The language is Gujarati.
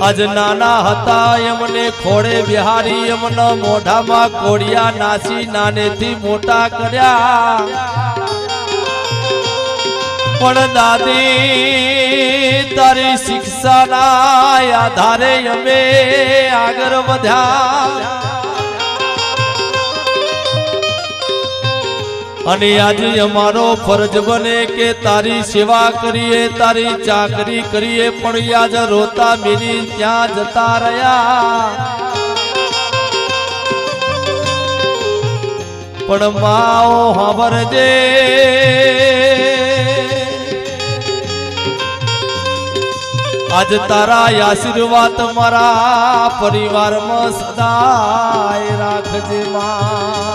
આજ નાના હતા એમને ખોડે બિહારી એમના મોઢામાં કોડિયા નાસી નાનેથી મોટા કર્યા. પણ દાદી, તારી શિક્ષાના આધારે અમે આગળ વધ્યા. અને આજે અમારો ફરજ બને કે તારી સેવા કરીએ, તારી ચાકરી કરીએ, પણ યાદ રોતા મેરી ત્યાં જતા રહ્યા. પણ માઓ હવરજે આજ તારા આશીર્વાદ મારા પરિવારમાં સદાય રાખજે માં.